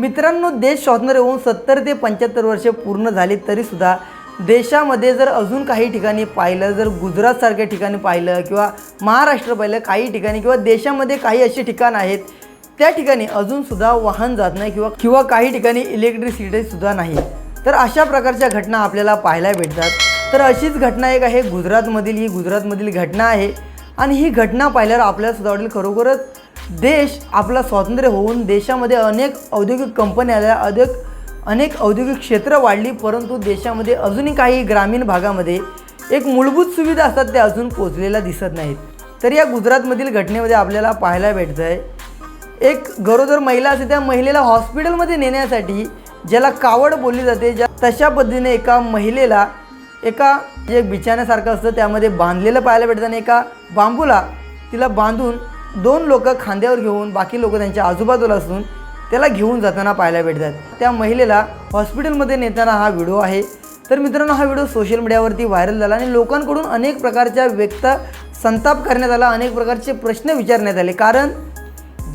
मित्रांनो देश स्वातंत्र्य होऊन सत्तर ते पंच्याहत्तर वर्ष पूर्ण झाली तरीसुद्धा देशामध्ये जर अजून काही ठिकाणी पाहिलं जर गुजरातसारख्या ठिकाणी पाहिलं किंवा महाराष्ट्र पाहिलं काही ठिकाणी किंवा देशामध्ये काही अशी ठिकाणं आहेत त्या ठिकाणी अजूनसुद्धा वाहन जात नाही किंवा किंवा काही ठिकाणी इलेक्ट्रिसिटीसुद्धा नाही. तर अशा प्रकारच्या घटना आपल्याला पाहायला भेटतात. तर अशीच घटना एक आहे गुजरातमधील ही गुजरातमधील घटना आहे. आणि ही घटना पाहिल्यावर आपल्याला सुद्धा वाटेल खरोखरच देश आपला स्वातंत्र्य होऊन देशामध्ये अनेक औद्योगिक कंपन्या आल्या अनेक अनेक औद्योगिक क्षेत्र वाढली परंतु देशामध्ये अजूनही काही ग्रामीण भागामध्ये एक मूलभूत सुविधा असतात त्या अजून पोचलेल्या दिसत नाहीत. तर या गुजरातमधील घटनेमध्ये आपल्याला पाहायला भेटतं आहे एक गरोदर महिला असते त्या महिलेला हॉस्पिटलमध्ये नेण्यासाठी ज्याला कावड बोलली जाते ज्या तशा पद्धतीने एका महिलेला एका जे बिछाण्यासारखं असतं त्यामध्ये बांधलेलं पाहायला भेटतं आणि एका बांबूला तिला बांधून दोन लोक खांद्यावर घेऊन बाकी लोक त्यांच्या आजूबाजूला असून त्याला घेऊन जाताना पाहायला भेटतात. त्या महिलेला हॉस्पिटलमध्ये नेताना हा व्हिडिओ आहे. तर मित्रांनो हा व्हिडिओ सोशल मीडियावरती व्हायरल झाला आणि लोकांकडून अनेक प्रकारच्या व्यक्त संताप करण्यात आला अनेक प्रकारचे प्रश्न विचारण्यात आले. कारण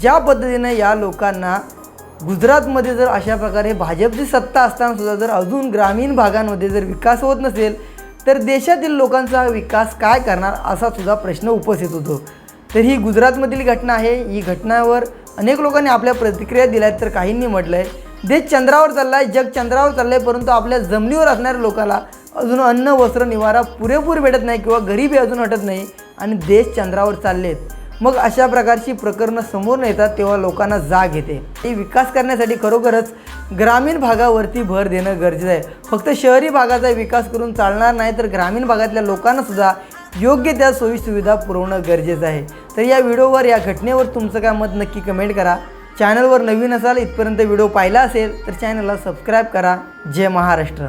ज्या पद्धतीनं या लोकांना गुजरातमध्ये जर अशा प्रकारे भाजपची सत्ता असताना सुद्धा जर अजून ग्रामीण भागांमध्ये जर विकास होत नसेल तर देशातील लोकांचा विकास काय करणार असा सुद्धा प्रश्न उपस्थित होतो. तर ही गुजरातमधील घटना आहे. ही घटनावर अनेक लोकांनी आपल्या प्रतिक्रिया दिल्या आहेत तर काहींनी म्हटलं आहे देश चंद्रावर चालला आहे जग चंद्रावर चाललं आहे परंतु आपल्या जमिनीवर असणाऱ्या लोकांना अजून अन्न वस्त्र निवारा पुरेपूर भेटत नाही किंवा गरिबी अजून हटत नाही आणि देश चंद्रावर चालले आहेत मग अशा प्रकारची प्रकरणं समोर येतात तेव्हा लोकांना जाग येते. ही विकास करण्यासाठी खरोखरच ग्रामीण भागावरती भर देणं गरजेचं आहे. फक्त शहरी भागाचा विकास करून चालणार नाही तर ग्रामीण भागातल्या लोकांनासुद्धा योग्य त्या सोयीसुविधा पुरवणं गरजेचं आहे. तर या व्हिडिओवर या घटनेवर तुमचं काय मत नक्की कमेंट करा. चॅनलवर नवीन असाल इथपर्यंत व्हिडिओ पाहिला असेल तर चॅनलला सबस्क्राईब करा. जय महाराष्ट्र.